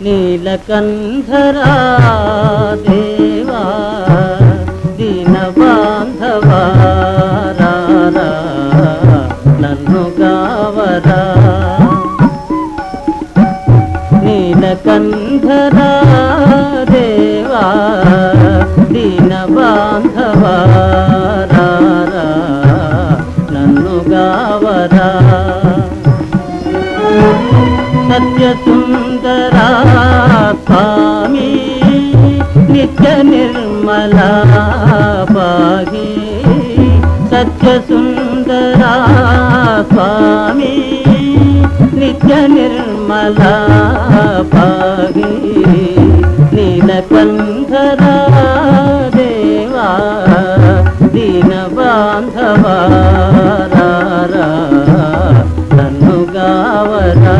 నీలకంధరా దేవా దీన బాంధవా రా, రా, నన్ను గావరా. నీలకంధరా దేవా దీన బాంధవా రా, రా, నన్ను గావరా. సత్యసుందరా స్వామి నిత్య నిర్మలా పాహి సత్యసుందరా స్వామి నిత్య నిర్మలా పాహి నీలకంధరా దేవా దీన బాంధవారా నన్ను గావరా